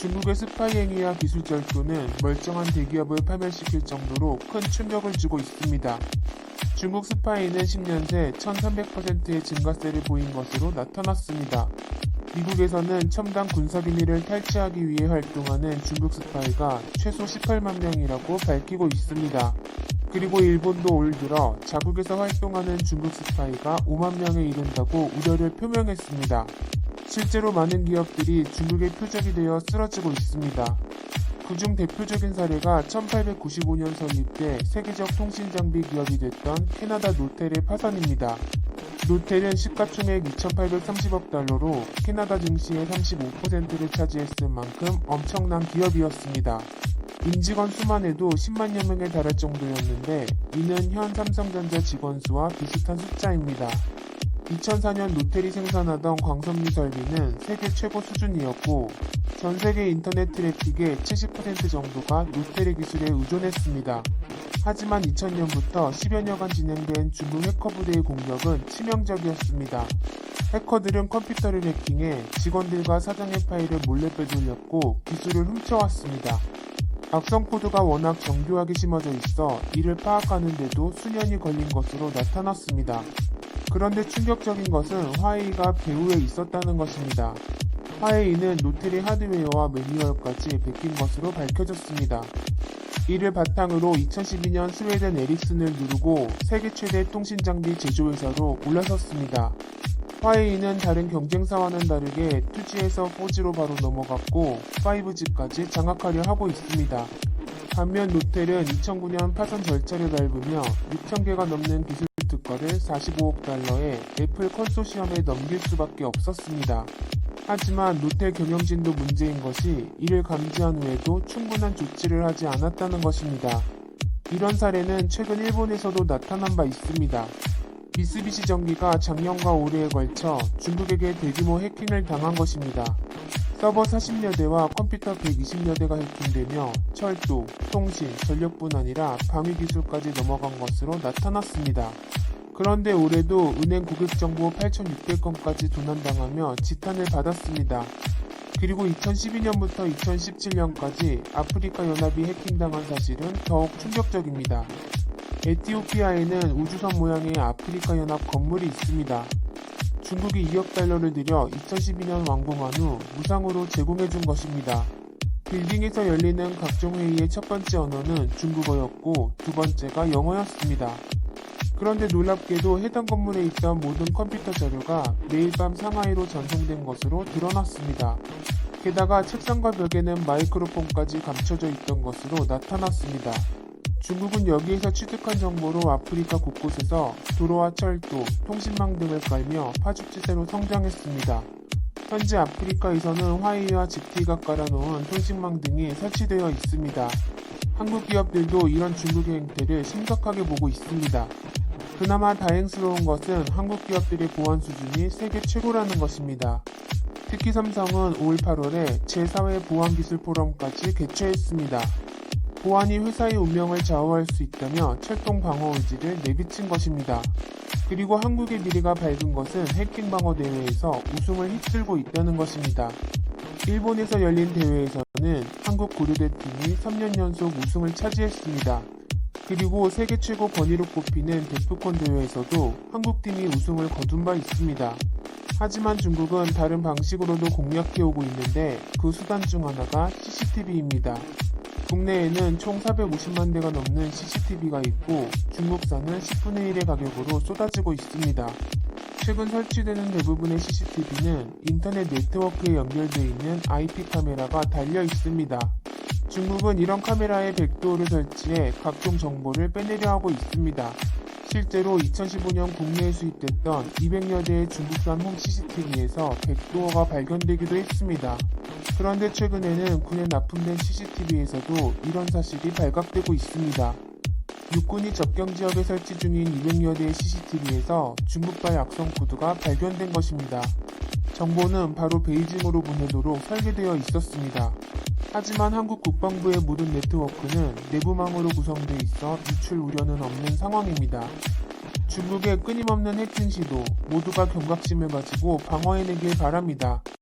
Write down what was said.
중국의 스파이 행위와 기술 절도는 멀쩡한 대기업을 파멸시킬 정도로 큰 충격을 주고 있습니다. 중국 스파이는 10년 새 1300%의 증가세를 보인 것으로 나타났습니다. 미국에서는 첨단 군사기밀을 탈취하기 위해 활동하는 중국 스파이가 최소 18만 명이라고 밝히고 있습니다. 그리고 일본도 올 들어 자국에서 활동하는 중국 스파이가 5만 명에 이른다고 우려를 표명했습니다. 실제로 많은 기업들이 중국의 표적이 되어 쓰러지고 있습니다. 그중 대표적인 사례가 1895년 설립돼 세계적 통신장비 기업이 됐던 캐나다 노텔의 파산입니다. 노텔은 시가총액 2,830억 달러로 캐나다 증시의 35%를 차지했을 만큼 엄청난 기업이었습니다. 임직원 수만 해도 10만여 명에 달할 정도였는데 이는 현 삼성전자 직원 수와 비슷한 숫자입니다. 2004년 노텔이 생산하던 광선미 설비는 세계 최고 수준이었고 전 세계 인터넷 트래픽의 70% 정도가 노텔의 기술에 의존했습니다. 하지만 2000년부터 10여 년간 진행된 중국 해커 부대의 공격은 치명적이었습니다. 해커들은 컴퓨터를 해킹해 직원들과 사장의 파일을 몰래 빼돌렸고 기술을 훔쳐왔습니다. 악성 코드가 워낙 정교하게 심어져 있어 이를 파악하는데도 수년이 걸린 것으로 나타났습니다. 그런데 충격적인 것은 화웨이가 배후에 있었다는 것입니다. 화웨이는 노텔의 하드웨어와 매뉴얼까지 베낀 것으로 밝혀졌습니다. 이를 바탕으로 2012년 스웨덴 에릭슨을 누르고 세계 최대 통신장비 제조회사로 올라섰습니다. 화웨이는 다른 경쟁사와는 다르게 2G에서 4G로 바로 넘어갔고 5G까지 장악하려 하고 있습니다. 반면 노텔은 2009년 파산 절차를 밟으며 6,000개가 넘는 기술 특허를 45억 달러의 애플 컨소시엄에 넘길 수밖에 없었습니다. 하지만 노텔 경영진도 문제인 것이 이를 감지한 후에도 충분한 조치를 하지 않았다는 것입니다. 이런 사례는 최근 일본에서도 나타난 바 있습니다. 미쓰비시 전기가 작년과 올해에 걸쳐 중국에게 대규모 해킹을 당한 것입니다. 서버 40여 대와 컴퓨터 120여 대가 해킹되며 철도, 통신, 전력뿐 아니라 방위 기술까지 넘어간 것으로 나타났습니다. 그런데 올해도 은행 고객 정보 8,600건까지 도난당하며 지탄을 받았습니다. 그리고 2012년부터 2017년까지 아프리카 연합이 해킹당한 사실은 더욱 충격적입니다. 에티오피아에는 우주선 모양의 아프리카 연합 건물이 있습니다. 중국이 2억 달러를 들여 2012년 완공한 후 무상으로 제공해준 것입니다. 빌딩에서 열리는 각종 회의의 첫 번째 언어는 중국어였고 두 번째가 영어였습니다. 그런데 놀랍게도 해당 건물에 있던 모든 컴퓨터 자료가 매일 밤 상하이로 전송된 것으로 드러났습니다. 게다가 책상과 벽에는 마이크로폰까지 감춰져 있던 것으로 나타났습니다. 중국은 여기에서 취득한 정보로 아프리카 곳곳에서 도로와 철도, 통신망 등을 깔며 파죽지세로 성장했습니다. 현재 아프리카에서는 화웨이와 GT가 깔아놓은 통신망 등이 설치되어 있습니다. 한국 기업들도 이런 중국의 행태를 심각하게 보고 있습니다. 그나마 다행스러운 것은 한국 기업들의 보안 수준이 세계 최고라는 것입니다. 특히 삼성은 5월 8월에 제4회 보안기술 포럼까지 개최했습니다. 보안이 회사의 운명을 좌우할 수 있다며 철통 방어 의지를 내비친 것입니다. 그리고 한국의 미래가 밝은 것은 해킹 방어 대회에서 우승을 휩쓸고 있다는 것입니다. 일본에서 열린 대회에서는 한국 고려대 팀이 3년 연속 우승을 차지했습니다. 그리고 세계 최고 권위로 꼽히는 데프콘 대회에서도 한국팀이 우승을 거둔 바 있습니다. 하지만 중국은 다른 방식으로도 공략해오고 있는데 그 수단 중 하나가 CCTV입니다. 국내에는 총 450만 대가 넘는 CCTV가 있고 중국산은 10분의 1의 가격으로 쏟아지고 있습니다. 최근 설치되는 대부분의 CCTV는 인터넷 네트워크에 연결되어 있는 IP 카메라가 달려 있습니다. 중국은 이런 카메라에 백도어를 설치해 각종 정보를 빼내려 하고 있습니다. 실제로 2015년 국내에 수입됐던 200여 대의 중국산 홈 CCTV에서 백도어가 발견되기도 했습니다. 그런데 최근에는 군에 납품된 CCTV에서도 이런 사실이 발각되고 있습니다. 육군이 접경 지역에 설치 중인 200여 대의 CCTV에서 중국발 악성 코드가 발견된 것입니다. 정보는 바로 베이징으로 보내도록 설계되어 있었습니다. 하지만 한국 국방부의 모든 네트워크는 내부망으로 구성되어 있어 유출 우려는 없는 상황입니다. 중국의 끊임없는 해킹 시도 모두가 경각심을 가지고 방어해내길 바랍니다.